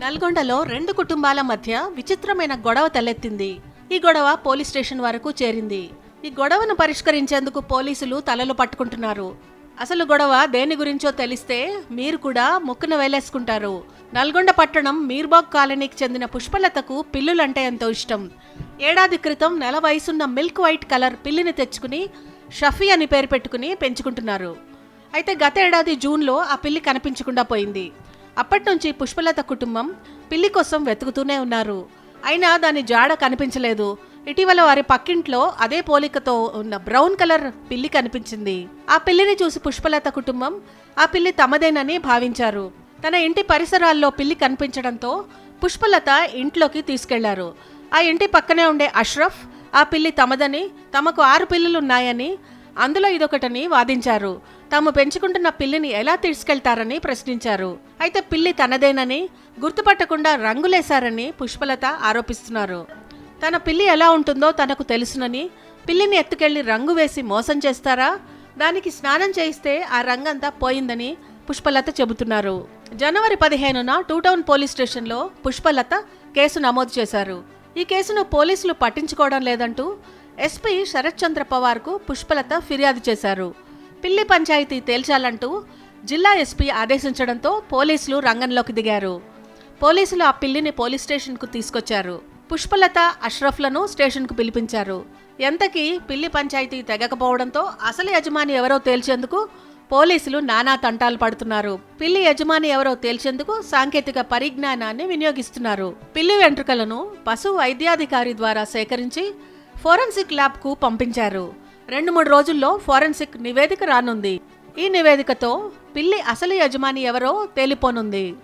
నల్గొండలో రెండు కుటుంబాల మధ్య విచిత్రమైన గొడవ తలెత్తింది. ఈ గొడవ పోలీస్ స్టేషన్ వరకు చేరింది. ఈ గొడవను పరిష్కరించేందుకు పోలీసులు తలలు పట్టుకుంటున్నారు. అసలు గొడవ దేని గురించో తెలిస్తే మీరు కూడా ముక్కున వేలేసుకుంటారు. నల్గొండ పట్టణం మీర్బాగ్ కాలనీకి చెందిన పుష్పలతకు పిల్లులంటే ఎంతో ఇష్టం. ఏడాది క్రితం నెల వయసున్న మిల్క్ వైట్ కలర్ పిల్లిని తెచ్చుకుని షఫీ అని పేరు పెట్టుకుని పెంచుకుంటున్నారు. అయితే గత ఏడాది జూన్లో ఆ పిల్లి కనిపించకుండా పోయింది. అప్పటి నుంచి పుష్పలత కుటుంబం పిల్లి కోసం వెతుకుతూనే ఉన్నారు. అయినా దాని జాడ కనిపించలేదు. ఇటీవల వారి పక్కింట్లో అదే పోలికతో ఉన్న బ్రౌన్ కలర్ పిల్లి కనిపించింది. ఆ పిల్లిని చూసి పుష్పలత కుటుంబం ఆ పిల్లి తమదేనని భావించారు. తన ఇంటి పరిసరాల్లో పిల్లి కనిపించడంతో పుష్పలత ఇంట్లోకి తీసుకెళ్ళారు. ఆ ఇంటి పక్కనే ఉండే అష్రఫ్ ఆ పిల్లి తమదని తమకు ఆరు పిల్లులున్నాయని అందులో ఇదొకటని వాదించారు. తాము పెంచుకుంటున్న పిల్లిని ఎలా తీసుకెళ్తారని ప్రశ్నించారు. అయితే పిల్లి తనదేనని గుర్తుపట్టకుండా రంగులేశారని పుష్పలత ఆరోపిస్తున్నారు. తన పిల్లి ఎలా ఉంటుందో తనకు తెలుసునని పిల్లిని ఎత్తుకెళ్ళి రంగు వేసి మోసం చేస్తారా? దానికి స్నానం చేయిస్తే ఆ రంగంతా పోయిందని పుష్పలత చెబుతున్నారు. జనవరి పదిహేనున టూ టౌన్ పోలీస్ స్టేషన్లో పుష్పలత కేసు నమోదు చేశారు. ఈ కేసును పోలీసులు పట్టించుకోవడం లేదంటూ ఎస్పీ శరత్చంద్ర పవార్కు పుష్పలత ఫిర్యాదు చేశారు. పిల్లి పంచాయతీ తేల్చాలంటూ జిల్లా ఎస్పీ ఆదేశించడంతో పోలీసులు రంగంలోకి దిగారు. పోలీసులు ఆ పిల్లిని పోలీస్ స్టేషన్కు తీసుకొచ్చారు. పుష్పలత అష్రఫ్లను స్టేషన్కు పిలిపించారు. ఎంతకీ పిల్లి పంచాయతీ తెగకపోవడంతో అసలు యజమాని ఎవరో తేల్చేందుకు పోలీసులు నానా తంటాలు పడుతున్నారు. పిల్లి యజమాని ఎవరో తేల్చేందుకు సాంకేతిక పరిజ్ఞానాన్ని వినియోగిస్తున్నారు. పిల్లి వెంట్రుకలను పశు వైద్యాధికారి ద్వారా సేకరించి ఫోరెన్సిక్ ల్యాబ్కు పంపించారు. రెండు మూడు రోజుల్లో ఫోరెన్సిక్ నివేదిక రానుంది. ఈ నివేదికతో పిల్లి అసలు యజమాని ఎవరో తేలిపోనుంది.